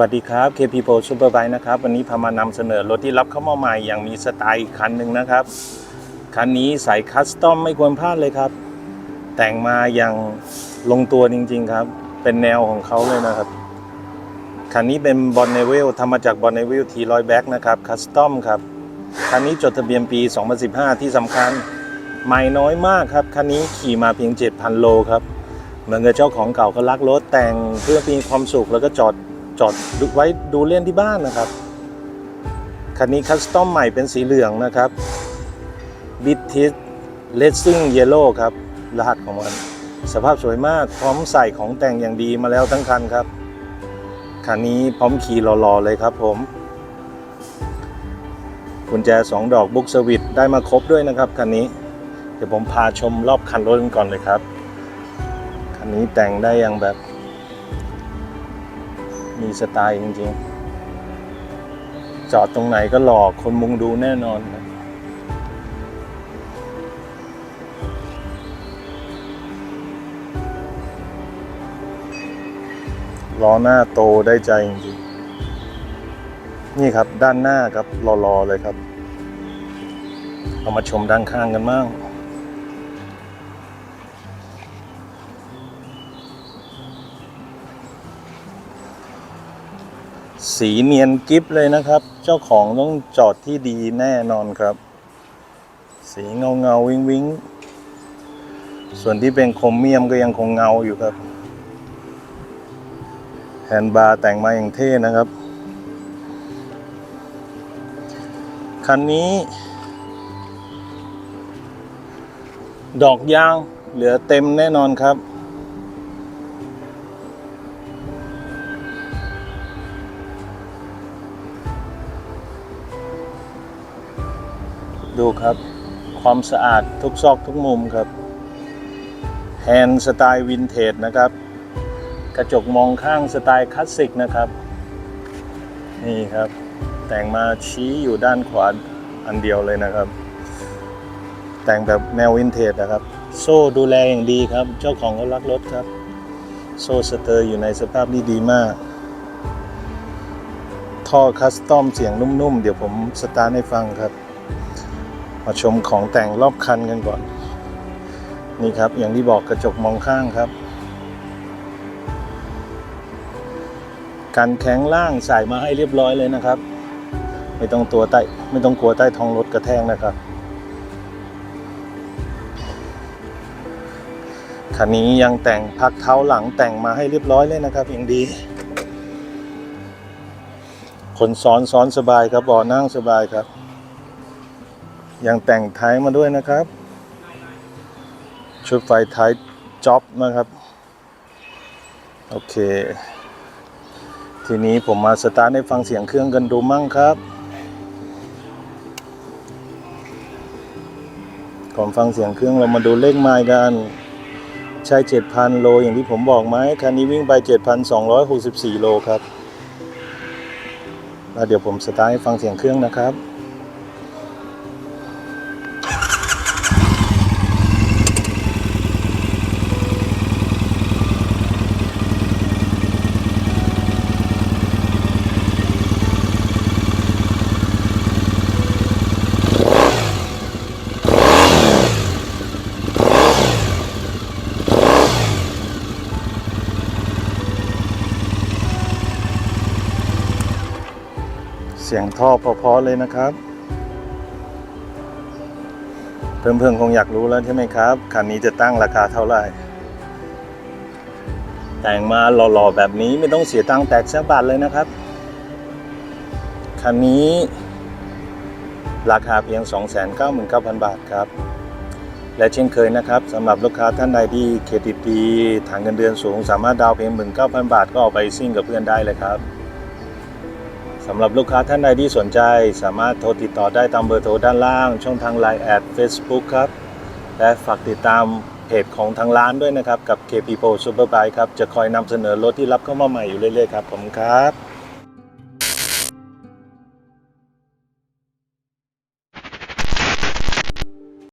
วัสดีครับ KP Pro Superbike นะครับ วันนี้พามานำเสนอรถที่รับเข้ามาใหม่อย่างมีสไตล์อีกคันหนึ่งนะครับ คันนี้ใส่คัสตอมไม่ควรพลาดเลยครับ แต่งมาอย่างลงตัวจริง ๆ ครับ เป็นแนวของเขาเลยนะครับ คันนี้เป็นบอลเนเวลทำมาจากบอลเนเวลทีร้อยแบ็กนะครับคัสตอมครับ คันนี้จดทะเบียนปี 2015 ที่สำคัญใหม่น้อยมากครับ คันนี้ขี่มาเพียง 7,000 โลครับเหมือนกับเจ้าของเก่าก็รักรถแต่งเพื่อมีความสุขแล้วก็จอด จอดไว้ดูเล่นที่บ้านนะครับ คันนี้คัสตอมใหม่เป็นสีเหลืองนะครับบิททิสเลสซิ่งเยลโล่ครับ รหัสของมัน สภาพสวยมากพร้อมใส่ของแต่งอย่างดีมาแล้วทั้งคันครับ คันนี้พร้อมขี่รอๆเลยครับผมกุญแจสองดอกบุ๊กสวิตได้มาครบด้วยนะครับคันนี้ เดี๋ยวผมพาชมรอบคันรถกันก่อนเลยครับ คันนี้แต่งได้อย่างแบบ มีสไตล์จริงๆ จอดตรงไหนก็หลอกคนมุงดูแน่นอนครับล้อหน้าโตได้ใจจริงๆ นี่ครับด้านหน้าครับรอๆเลยครับ เรามาชมด้านข้างกันบ้าง สีเนียนกิฟเลยนะครับ เจ้าของต้องจอดที่ดีแน่นอนครับ สีเงาเงาวิงวิงส่วนที่เป็นโครเมียมก็ยังคงเงาอยู่ครับ แฮนด์บาร์แต่งมาอย่างเท่นะครับ คันนี้ ดอกยางเหลือเต็มแน่นอนครับ ดูครับ ความสะอาดทุกซอกทุกมุมครับแฮนด์สไตล์วินเทจนะครับ กระจกมองข้างสไตล์คลาสสิกนะครับ นี่ครับ แต่งมาชี้อยู่ด้านขวาอันเดียวเลยนะครับ แต่งแบบแนววินเทจนะครับ โซ่ดูแลอย่างดีครับ เจ้าของเขารักรถครับ โซ่สเตอร์อยู่ในสภาพที่ดีมากท่อคัสตอมเสียงนุ่มๆ เดี๋ยวผมสตาร์ทให้ฟังครับ มาชมของแต่งรอบคันกันก่อน นี่ครับอย่างที่บอกกระจกมองข้างครับกันแข็งล่างใส่มาให้เรียบร้อยเลยนะครับ ไม่ต้องตัวใต้ไม่ต้องกลัวใต้ท้องรถกระแทกนะครับ คันนี้ยังแต่งพักเท้าหลังแต่งมาให้เรียบร้อยเลยนะครับอย่างดีคนซ้อนซ้อนสบายครับบาะนั่งสบายครับ ยังแต่งท้ายมาด้วยนะครับ ชุดไฟท้ายจ็อบนะครับ โอเค ทีนี้ผมมาสตาร์ทให้ฟังเสียงเครื่องกันดูมั่งครับก่อนฟังเสียงเครื่องเรามาดูเลขไมล์กันใช่7,000 โล อย่างที่ผมบอกไหมคันนี้วิ่งไป 7,264 โลครับแล้วเดี๋ยวผมสตาร์ทให้ฟังเสียงเครื่องนะครับ เสียงท่อเพอๆเลยนะครับ เพื่อนๆคงอยากรู้แล้วใช่ไหมครับคันนี้จะตั้งราคาเท่าไหร่ แต่งมาหล่อๆแบบนี้ไม่ต้องเสียตังค์แตกสักบาทเลยนะครับคันนี้ราคาเพียง 299,000 บาทครับ และเช่นเคยนะครับสำหรับลูกค้าท่านใดที่เครดิตดีฐานเงินเดือนสูง สามารถดาวเพียง 19,000 บาทก็ออกไปซิ่งกับเพื่อนได้เลยครับ สำหรับลูกค้าท่านใดที่สนใจ สามารถโทรติดต่อได้ตามเบอร์โทรด้านล่าง ช่องทาง Line แอด Facebook ครับ และฝากติดตามเพจของทางร้านด้วยนะครับ กับ KP Pro Superbike ครับ จะคอยนำเสนอรถที่รับเข้ามาใหม่อยู่เรื่อยๆครับ ผมครับ